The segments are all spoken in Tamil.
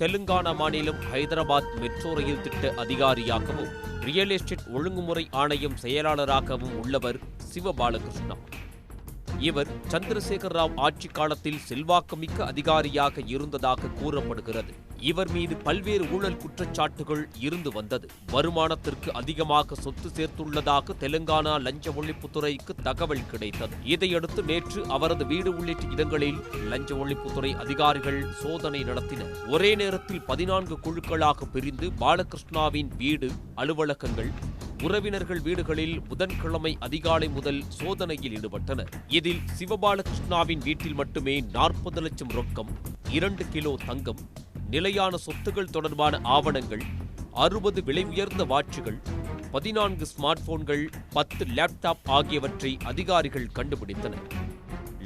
தெலுங்கானா மாநிலம் ஹைதராபாத் மெட்ரோ ரயில் திட்ட அதிகாரியாகவும் ரியல் எஸ்டேட் ஒழுங்குமுறை ஆணையம் செயலாளராகவும் உள்ளவர் சிவபாலகிருஷ்ணா. இவர் சந்திரசேகர் ராவ் ஆட்சி காலத்தில் செல்வாக்குமிக்க அதிகாரியாக இருந்ததாக கூறப்படுகிறது. இவர் மீது பல்வேறு ஊழல் குற்றச்சாட்டுகள் இருந்து வந்தது. வருமானத்திற்கு அதிகமாக சொத்து சேர்த்துள்ளதாக தெலுங்கானா லஞ்ச ஒழிப்புத்துறைக்கு தகவல் கிடைத்தது. இதையடுத்து நேற்று அவரது வீடு உள்ளிட்ட இடங்களில் லஞ்ச ஒழிப்புத்துறை அதிகாரிகள் சோதனை நடத்தினர். ஒரே நேரத்தில் பதினான்கு குழுக்களாக பிரிந்து பாலகிருஷ்ணாவின் வீடு அலுவலகங்கள் உறவினர்கள் வீடுகளில் புதன்கிழமை அதிகாலை முதல் சோதனையில் ஈடுபட்டனர். இதில் சிவபாலகிருஷ்ணாவின் வீட்டில் மட்டுமே நாற்பது லட்சம் ரொக்கம் இரண்டு கிலோ தங்கம் நிலையான சொத்துகள் தொடர்பான ஆவணங்கள் அறுபது விலை உயர்ந்த வாட்சுகள் பதினான்கு ஸ்மார்ட் போன்கள் பத்து லேப்டாப் ஆகியவற்றை அதிகாரிகள் கண்டுபிடித்தனர்.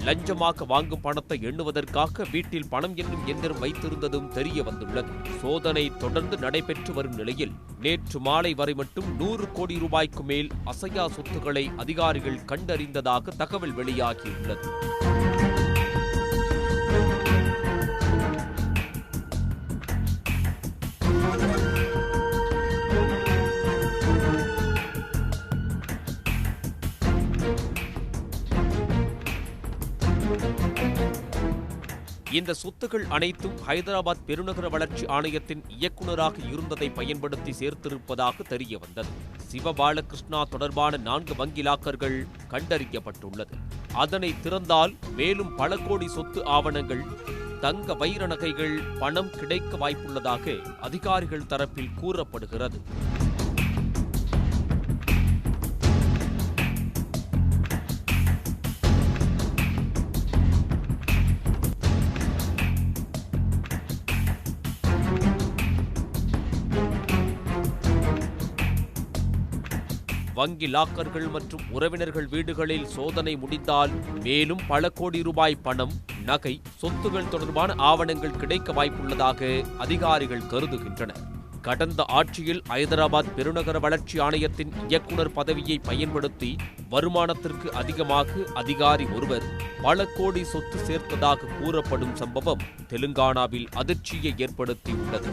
லஞ்சமாக வாங்கும் பணத்தை எண்ணுவதற்காக வீட்டில் பணம் என்னும் எந்திரம் வைத்திருந்ததும் தெரிய வந்துள்ளது. சோதனை தொடர்ந்து நடைபெற்று வரும் நிலையில் நேற்று மாலை வரை மட்டும் நூறு கோடி ரூபாய்க்கு மேல் அசையா சொத்துக்களை அதிகாரிகள் கண்டறிந்ததாக தகவல் வெளியாகியுள்ளது. இந்த சொத்துகள் அனைத்தும் ஹைதராபாத் பெருநகர வளர்ச்சி ஆணையத்தின் இயக்குநராக இருந்ததை பயன்படுத்தி சேர்த்திருப்பதாக தெரிய வந்தது சிவபாலகிருஷ்ணா தொடர்பான நான்கு வங்கி லாக்கர்கள் கண்டறியப்பட்டுள்ளது. அதனை திறந்தால் மேலும் பல கோடி சொத்து ஆவணங்கள் தங்க வைர நகைகள் பணம் கிடைக்க வாய்ப்புள்ளதாக அதிகாரிகள் தரப்பில் கூறப்படுகிறது. வங்கி லாக்கர்கள் மற்றும் உறவினர்கள் வீடுகளில் சோதனை முடிந்தால் மேலும் பல கோடி ரூபாய் பணம் நகை சொத்துகள் தொடர்பான ஆவணங்கள் கிடைக்க வாய்ப்புள்ளதாக அதிகாரிகள் கருதுகின்றனர். கடந்த ஆட்சியில் ஐதராபாத் பெருநகர வளர்ச்சி ஆணையத்தின் இயக்குனர் பதவியை பயன்படுத்தி வருமானத்திற்கு அதிகமாக அதிகாரி ஒருவர் பல கோடி சொத்து சேர்த்ததாக கூறப்படும் சம்பவம் தெலுங்கானாவில் அதிர்ச்சியை ஏற்படுத்தியுள்ளது.